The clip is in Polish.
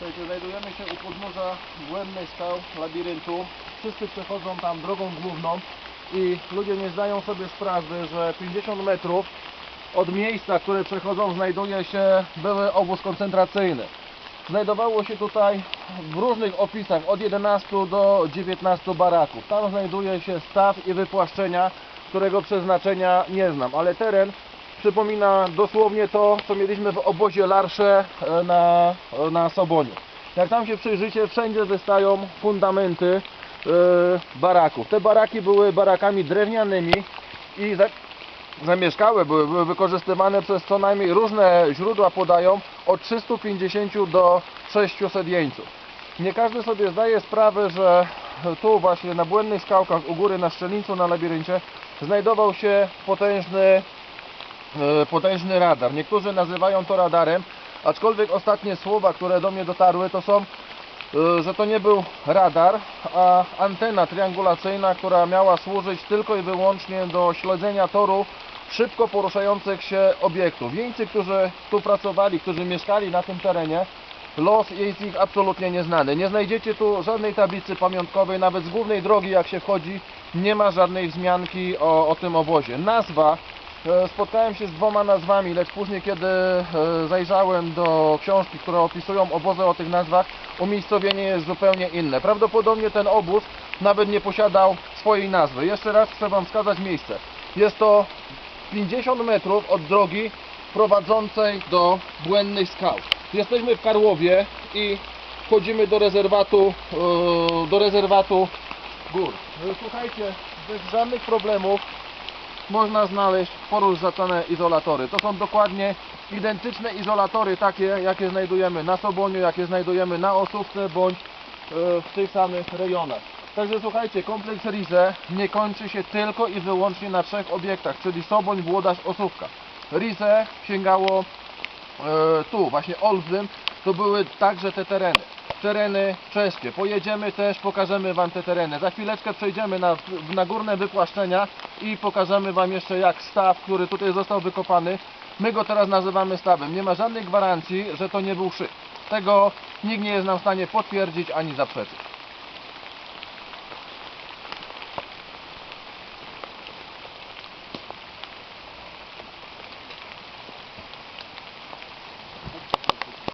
Słuchajcie, znajdujemy się u podnóża błędnej skał labiryntu. Wszyscy przechodzą tam drogą główną i ludzie nie zdają sobie sprawy, że 50 metrów od miejsca, które przechodzą, znajduje się były obóz koncentracyjny. Znajdowało się tutaj w różnych opisach od 11 do 19 baraków. Tam znajduje się staw i wypłaszczenia, którego przeznaczenia nie znam, ale teren przypomina dosłownie to, co mieliśmy w obozie Larsze e, na, e, na Soboniu. Jak tam się przyjrzycie, wszędzie wystają fundamenty e, baraków. Te baraki były barakami drewnianymi i za, zamieszkałe były, były wykorzystywane przez co najmniej różne źródła podają od 350 do 600 jeńców. Nie każdy sobie zdaje sprawę, że tu właśnie na błędnych skałkach u góry na Szczelnicu na labiryncie znajdował się potężny potężny radar. Niektórzy nazywają to radarem, aczkolwiek ostatnie słowa, które do mnie dotarły, to są, e, że to nie był radar, a antena triangulacyjna, która miała służyć tylko i wyłącznie do śledzenia toru szybko poruszających się obiektów. Jeńcy, którzy tu pracowali, którzy mieszkali na tym terenie, los jest ich absolutnie nieznany. Nie znajdziecie tu żadnej tablicy pamiątkowej, nawet z głównej drogi jak się wchodzi, nie ma żadnej wzmianki o, o tym obozie. Nazwa E, Spotkałem się z dwoma nazwami, lecz później, kiedy e, zajrzałem do książki, które opisują obozy o tych nazwach, umiejscowienie jest zupełnie inne. Prawdopodobnie ten obóz nawet nie posiadał swojej nazwy. Jeszcze raz chcę Wam wskazać miejsce. Jest to 50 metrów od drogi prowadzącej do Błędnych Skał. Jesteśmy w Karłowie i wchodzimy do rezerwatu, e, do rezerwatu gór. E, Słuchajcie, bez żadnych problemów można znaleźć porozrzucane izolatory. To są dokładnie identyczne izolatory, takie jakie znajdujemy na Soboniu, jakie znajdujemy na Osówce bądź e, w tych samych rejonach. Także słuchajcie, kompleks Rize nie kończy się tylko i wyłącznie na trzech obiektach, czyli Soboń, Włodarz, Osówka. Rize sięgało e, tu, właśnie Olbrzym, to były także te tereny. Tereny czeskie. Pojedziemy też, pokażemy Wam te tereny. Za chwileczkę przejdziemy na, na górne wypłaszczenia i pokażemy Wam jeszcze jak staw, który tutaj został wykopany. My go teraz nazywamy stawem. Nie ma żadnej gwarancji, że to nie był szyb. Tego nikt nie jest nam w stanie potwierdzić ani zaprzeczyć.